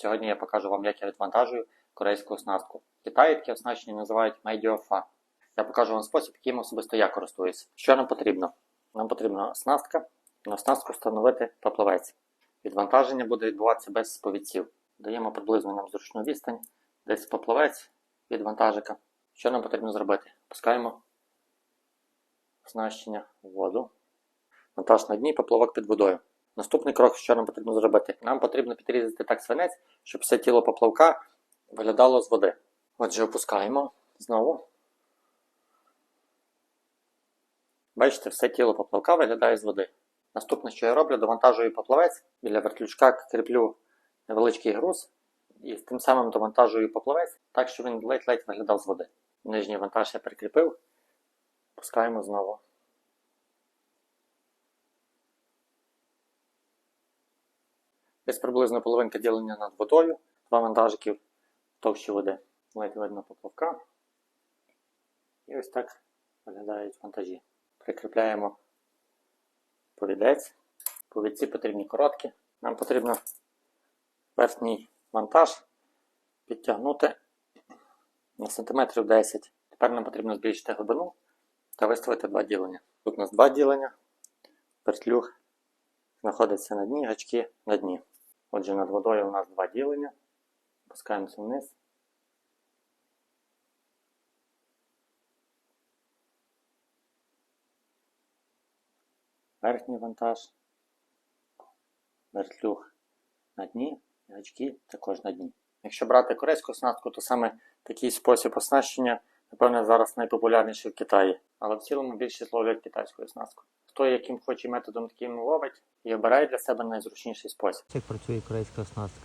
Сьогодні я покажу вам, як я відвантажую корейську оснастку. Китаї таке оснащення називають Майдіофа. Я покажу вам спосіб, яким особисто я користуюся. Що нам потрібно? Нам потрібна оснастка. На оснастку встановити поплавець. Відвантаження буде відбуватися без повідців. Даємо приблизно нам зручну відстань, десь поплавець від вантажика. Що нам потрібно зробити? Пускаємо оснащення в воду. Вантаж на дні, поплавок під водою. Наступний крок, що нам потрібно зробити? Нам потрібно підрізати так свинець, щоб все тіло поплавка виглядало з води. Отже, опускаємо знову. Бачите, все тіло поплавка виглядає з води. Наступне, що я роблю, довантажую поплавець, біля вертлючка кріплю невеличкий груз і тим самим довантажую поплавець, так, щоб він ледь-ледь виглядав з води. Нижній вантаж я прикріпив, пускаємо знову. Десь приблизно половинка ділення над водою, два вантажиків товщі води. Ледь видно поплавка. І ось так виглядають вантажі. Прикріпляємо повідець. Повідці потрібні короткі. Нам потрібно верхній вантаж підтягнути на сантиметрів 10. Тепер нам потрібно збільшити глибину та виставити два ділення. Тут у нас два ділення. Вертлюг знаходиться на дні, гачки на дні. Отже, над водою у нас два ділення. Опускаємося вниз. Верхній вантаж, вертлюг на дні, гачки також на дні. Якщо брати корейську оснастку, то саме такий спосіб оснащення, напевне, зараз найпопулярніший в Китаї. Але в цілому більшість ловлять китайську оснастку. Хто яким хоче методом таким ловить і обирає для себе найзручніший спосіб. Як працює корейська оснастка?